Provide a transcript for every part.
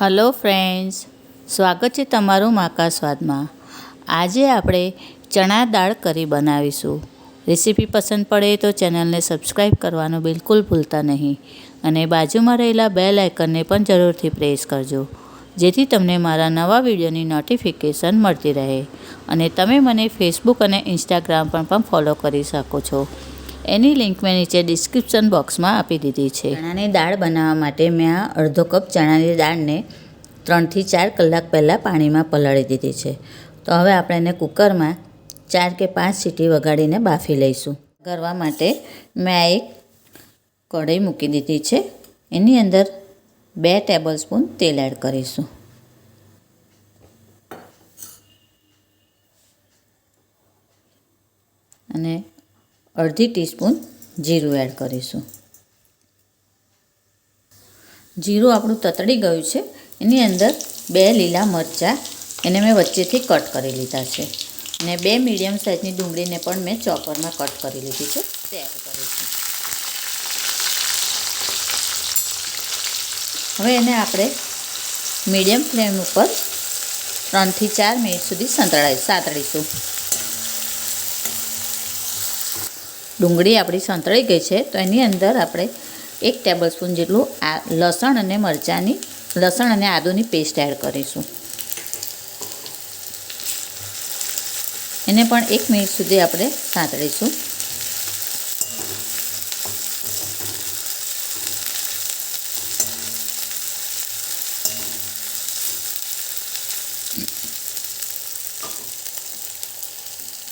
Hello friends, સ્વાગત છે તમારું માકા સ્વાદમાં. આજે આપણે ચણા દાળ કરી બનાવીશું. રેસીપી પસંદ પડે તો ચેનલને સબસ્ક્રાઈબ કરવાનું બિલકુલ ભૂલતા નહીં અને બાજુમાં રહેલા બે લાઇકનને પણ જરૂરથી પ્રેસ કરજો, જેથી તમને મારા નવા વિડીયોની નોટિફિકેશન મળતી રહે. અને તમે મને ફેસબુક અને ઇન્સ્ટાગ્રામ પર પણ ફોલો કરી શકો છો. એની લિંક મેં નીચે ડિસ્ક્રિપ્શન બોક્સમાં આપી દીધી છે. ચણાની દાળ બનાવવા માટે મેં આ અડધો કપ ચણાની દાળને ત્રણથી ચાર કલાક પહેલાં પાણીમાં પલાળી દીધી છે. તો હવે આપણે એને કુકરમાં ચાર કે પાંચ સીટી વગાડીને બાફી લઈશું. કરવા માટે મેં એક કઢાઈ મૂકી દીધી છે. એની અંદર બે ટેબલ સ્પૂન તેલ એડ કરીશું. અને અડધી ટીસ્પૂન જીરું એડ કરીશું. જીરું આપણું તતડી ગયું છે. એની અંદર બે લીલા મરચાં એને મેં વચ્ચેથી કટ કરી લીધા છે. અને બે મીડિયમ સાઇઝની ડુંગળીને પણ મેં ચોપરમાં કટ કરી લીધી છે. તે એડ કરીશું. હવે એને આપણે મીડિયમ ફ્લેમ ઉપર ત્રણથી ચાર મિનિટ સુધી સંતળાઈ સાતળીશું. ડુંગળી આપણી સંતળાઈ ગઈ છે, તો એની અંદર આપણે એક ટેબલ સ્પૂન જેટલું આ લસણ અને મરચાંની, લસણ અને આદુની પેસ્ટ એડ કરીશું. એને પણ એક મિનિટ સુધી આપણે સાંતળીશું.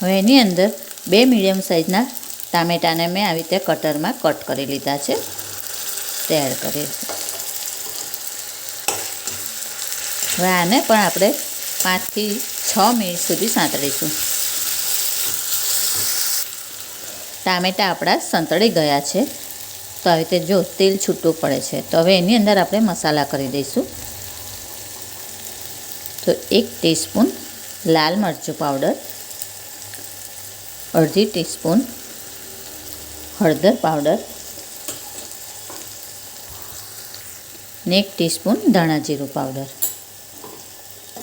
હવે એની અંદર બે મીડિયમ સાઇઝના ટામેટાને મેં આવી રીતે કટરમાં કટ કરી લીધા છે. તૈયાર કરી. હવે આને પણ આપણે પાંચથી છ મિનિટ સુધી સાંતળીશું. ટામેટાં આપણા સંતળી ગયા છે. તો આવી રીતે જો તેલ છૂટું પડે છે, તો હવે એની અંદર આપણે મસાલા કરી દઈશું. તો એક ટીસ્પૂન લાલ મરચું પાવડર, અડધી ટીસ્પૂન હળદર પાવડર, ને એક ટીસ્પૂન ધાણા જીરું પાવડર.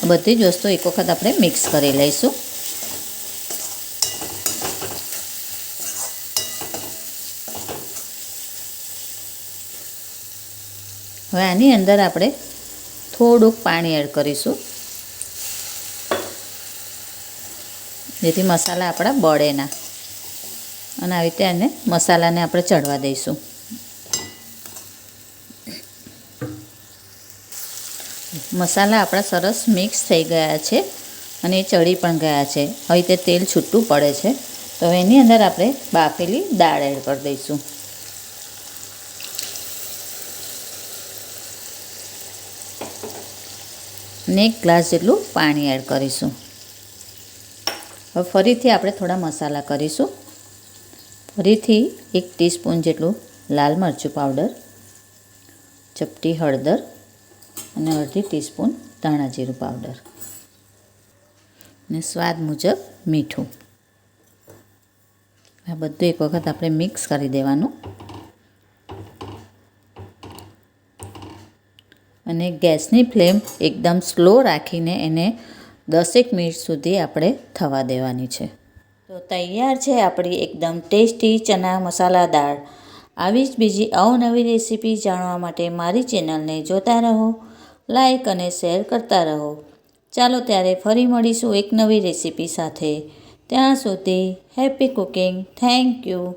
બધી જ વસ્તુ એક વખત આપણે મિક્સ કરી લઈશું. હવે આની અંદર આપણે થોડુંક પાણી એડ કરીશું. જેથી મસાલા આપણા બળે ના. અને આવી રીતે એને મસાલાને આપણે ચડવા દઈશું. મસાલા આપણા સરસ મિક્સ થઈ ગયા છે અને એ ચડી પણ ગયા છે. હવે તે તેલ છૂટું પડે છે. તો એની અંદર આપણે બાફેલી દાળ એડ કરી દઈશું. ને એક ગ્લાસ જેટલું પાણી એડ કરીશું. હવે ફરીથી આપણે થોડા મસાલા કરીશું. ફરીથી એક ટીસ્પૂન જેટલું લાલ મરચું પાવડર, ચપટી હળદર અને અડધી ટીસ્પૂન ધાણા જીરું પાવડર અને સ્વાદ મુજબ મીઠું. આ બધું એક વખત આપણે મિક્સ કરી દેવાનું. અને ગેસની ફ્લેમ એકદમ સ્લો રાખીને એને દસેક મિનિટ સુધી આપણે થવા દેવાની છે. તો તૈયાર છે આપણી એકદમ ટેસ્ટી ચના મસાલા દાળ. આવી જ બીજી અવનવી રેસીપી જાણવા માટે મારી ચેનલને જોતા રહો, લાઈક અને શેર કરતા રહો. ચાલો ત્યારે ફરી મળીશું એક નવી રેસીપી સાથે. ત્યાં સુધી હેપી કુકિંગ. Thank you.